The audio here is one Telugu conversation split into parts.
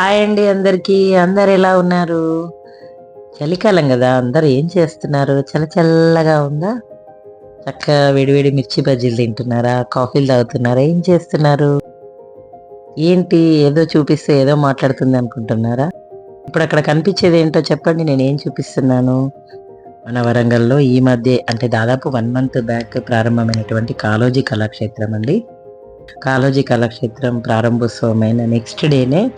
హాయ్ అండి అందరికీ. అందరు ఎలా ఉన్నారు? చలికాలం కదా అందరు ఏం చేస్తున్నారు? చల్ల చల్లగా ఉందా? చక్కగా వేడివేడి మిర్చి బజ్జీలు తింటున్నారా? కాఫీలు తాగుతున్నారా? ఏం చేస్తున్నారు? ఏంటి ఏదో చూపిస్తే ఏదో మాట్లాడుతుంది అనుకుంటున్నారా? ఇప్పుడు అక్కడ కనిపించేది ఏంటో చెప్పండి నేను ఏం చూపిస్తున్నాను? మన వరంగల్లో ఈ మధ్య అంటే దాదాపు వన్ మంత్ బ్యాక్ ప్రారంభమైనటువంటి కాలోజీ కళాక్షేత్రం అండి. కాలోజీ కళాక్షేత్రం ప్రారంభోత్సవమైన నెక్స్ట్ డేనే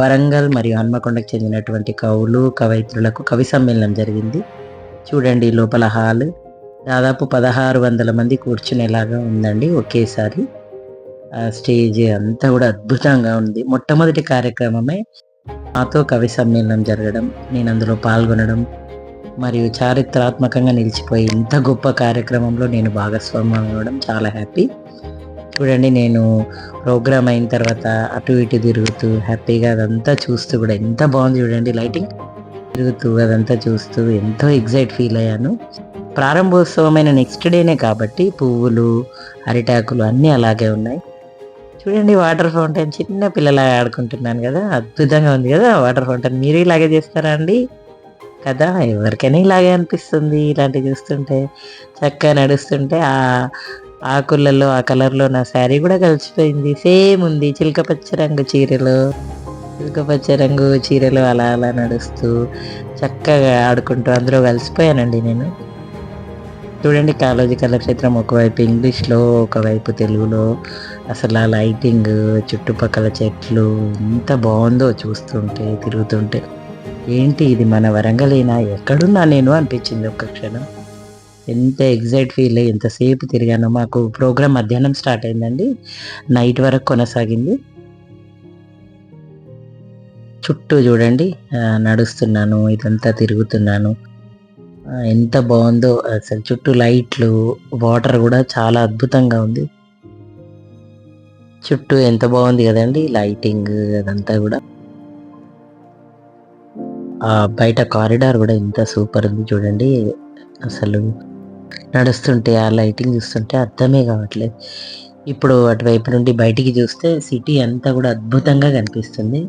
వరంగల్ మరియు హన్మకొండకు చెందినటువంటి కవులు కవయిత్రులకు కవి సమ్మేళనం జరిగింది. చూడండి లోపల హాల్. దాదాపు పదహారు వందల మంది కూర్చునేలాగా ఉందండి ఒకేసారి. ఆ స్టేజ్ అంతా కూడా అద్భుతంగా ఉంది. మొట్టమొదటి కార్యక్రమమే మాతో కవి సమ్మేళనం జరగడం నేను అందులో పాల్గొనడం మరియు చారిత్రాత్మకంగా నిలిచిపోయి ఇంత గొప్ప కార్యక్రమంలో నేను భాగస్వామ్యం అవ్వడం చాలా హ్యాపీ. చూడండి నేను ప్రోగ్రామ్ అయిన తర్వాత అటు ఇటు తిరుగుతూ హ్యాపీగా అదంతా చూస్తూ కూడా ఎంత బాగుంది చూడండి లైటింగ్. తిరుగుతూ అదంతా చూస్తూ ఎంతో ఎగ్జైట్ ఫీల్ అయ్యాను. ప్రారంభోత్సవమైన నెక్స్ట్ డేనే కాబట్టి పువ్వులు అరిటాకులు అన్నీ అలాగే ఉన్నాయి. చూడండి వాటర్ ఫౌంటైన్ చిన్న పిల్లలా ఆడుకుంటున్నాను కదా అద్భుతంగా ఉంది కదా వాటర్ ఫౌంటైన్. మీరు ఇలాగే చేస్తారా అండి? కదా ఎవరికైనా ఇలాగే అనిపిస్తుంది ఇలాంటివి చూస్తుంటే చక్కగా నడుస్తుంటే ఆ ఆకులలో ఆ కలర్లో నా శారీ కూడా కలిసిపోయింది. సేమ్ ఉంది. చిలక పచ్చ రంగు చీరలు. చిలక పచ్చ రంగు చీరలు అలా అలా నడుస్తూ చక్కగా ఆడుకుంటూ అందులో కలిసిపోయానండి నేను. చూడండి కాలోజీ కళాక్షేత్రం ఒకవైపు ఇంగ్లీష్లో ఒకవైపు తెలుగులో. అసలు ఆ లైటింగ్ చుట్టుపక్కల చెట్లు ఎంత బాగుందో చూస్తుంటే తిరుగుతుంటే. ఏంటి ఇది మన వరంగలేనా? ఎక్కడున్నా నేను అనిపించింది ఒక్క క్షణం. ఎంత ఎగ్జైట్ ఫీల్ అయ్యి ఎంతసేపు తిరిగానో మాకు ప్రోగ్రామ్ మధ్యాహ్నం స్టార్ట్ అయిందండి. నైట్ వరకు కొనసాగింది. చుట్టూ చూడండి నడుస్తున్నాను ఇదంతా తిరుగుతున్నాను. ఎంత బాగుందో అసలు చుట్టూ లైట్లు వాటర్ కూడా చాలా అద్భుతంగా ఉంది. చుట్టూ ఎంత బాగుంది కదండి లైటింగ్ అదంతా కూడా. బయట కారిడార్ కూడా ఎంత సూపర్ ఉంది చూడండి. అసలు నడుస్తుంటే ఆ లైటింగ్ చూస్తుంటే అర్థమే కావట్లేదు. ఇప్పుడు అటువైపు నుండి బయటికి చూస్తే సిటీ అంతా కూడా అద్భుతంగా కనిపిస్తుంది.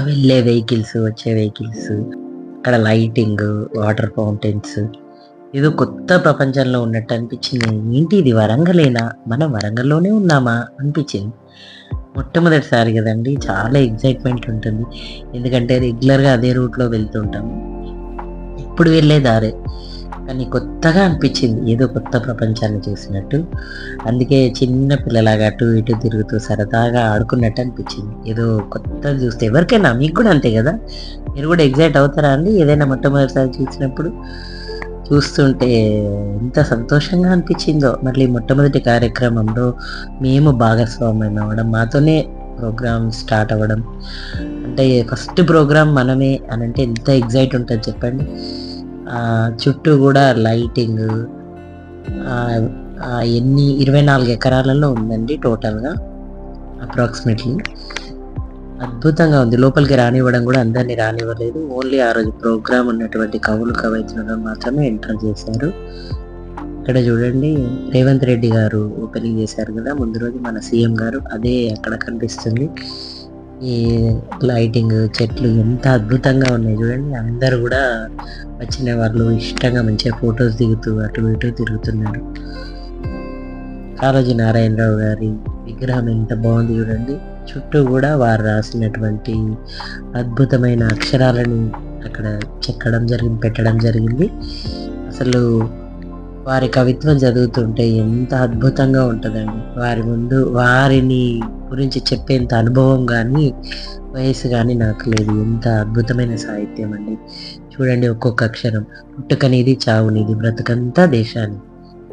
ఆ వెళ్ళే వెహికల్స్ వచ్చే వెహికల్స్ అక్కడ లైటింగ్ వాటర్ ఫౌంటైన్స్. ఏదో కొత్త ప్రపంచంలో ఉన్నట్టు అనిపించింది. ఏంటి ఇది వరంగలేనా? మనం వరంగల్లోనే ఉన్నామా? అనిపించింది. మొట్టమొదటిసారి కదండి చాలా ఎగ్జైట్మెంట్ ఉంటుంది. ఎందుకంటే రెగ్యులర్గా అదే రూట్లో వెళ్తుంటాము. ఇప్పుడు వెళ్ళే దారే. కానీ కొత్తగా అనిపించింది. ఏదో కొత్త ప్రపంచాన్ని చూసినట్టు. అందుకే చిన్న పిల్లలాగా అటు ఇటు తిరుగుతూ సరదాగా ఆడుకున్నట్టు అనిపించింది. ఏదో కొత్త చూస్తే ఎవరికైనా మీకు కూడా అంతే కదా? మీరు కూడా ఎగ్జైట్ అవుతారా అండి? ఏదైనా మొట్టమొదటిసారి చూసినప్పుడు చూస్తుంటే ఎంత సంతోషంగా అనిపించిందో. మళ్ళీ మొట్టమొదటి కార్యక్రమంలో మేము భాగస్వామ్యం అవ్వడం మాతోనే ప్రోగ్రామ్ స్టార్ట్ అవ్వడం. అంటే ఫస్ట్ ప్రోగ్రామ్ మనమే అని అంటే ఎంత ఎగ్జైట్ ఉంటుంది చెప్పండి. చుట్టూ కూడా లైటింగ్ ఎన్ని ఇరవై నాలుగు ఎకరాలలో ఉందండి టోటల్గా అప్రాక్సిమేట్లీ. అద్భుతంగా ఉంది. లోపలికి రానివ్వడం కూడా అందరినీ రానివ్వలేదు. ఓన్లీ ఆ రోజు ప్రోగ్రామ్ ఉన్నటువంటి కవులు కవయిత్రులను మాత్రమే ఎంటర్ చేశారు. ఇక్కడ చూడండి రేవంత్ రెడ్డి గారు ఓపెనింగ్ చేశారు కదా ముందు రోజు మన సీఎం గారు అదే అక్కడ కనిపిస్తుంది. ఈ లైటింగ్ చెట్లు ఎంత అద్భుతంగా ఉన్నాయి చూడండి. అందరు కూడా వచ్చిన వాళ్ళు ఇష్టంగా మంచిగా ఫొటోస్ దిగుతూ అటు ఇటు తిరుగుతున్నారు. కాళోజీ నారాయణరావు గారి విగ్రహం ఎంత బాగుంది చూడండి. చుట్టూ కూడా వారు రాసినటువంటి అద్భుతమైన అక్షరాలని అక్కడ చెక్కడం జరిగింది పెట్టడం జరిగింది. అసలు వారి కవిత్వం చదువుతుంటే ఎంత అద్భుతంగా ఉంటుందండి. వారి ముందు వారిని గురించి చెప్పేంత అనుభవం కానీ వయసు కానీ నాకు లేదు. ఎంత అద్భుతమైన సాహిత్యం అండి. చూడండి ఒక్కొక్క అక్షరం పుట్టుకనిది చావునిది బ్రతుకంతా దేశాన్ని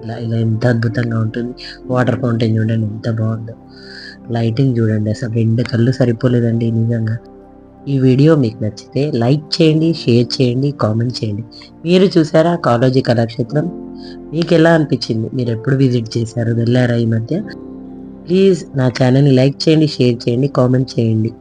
ఇలా ఇలా ఎంత అద్భుతంగా ఉంటుంది. వాటర్ ఫౌంటైన్ చూడండి ఎంత బాగుందో. లైటింగ్ చూడండి అసలు రెండు కళ్ళు సరిపోలేదండి నిజంగా. ఈ వీడియో మీకు నచ్చితే లైక్ చేయండి షేర్ చేయండి కామెంట్ చేయండి. మీరు చూసారా కాలేజీ కళాక్షేత్రం మీకు ఎలా అనిపించింది? మీరు ఎప్పుడు విజిట్ చేశారు? వెళ్ళారా ఈ మధ్య? ప్లీజ్ నా ఛానల్ని లైక్ చేయండి షేర్ చేయండి కామెంట్ చేయండి.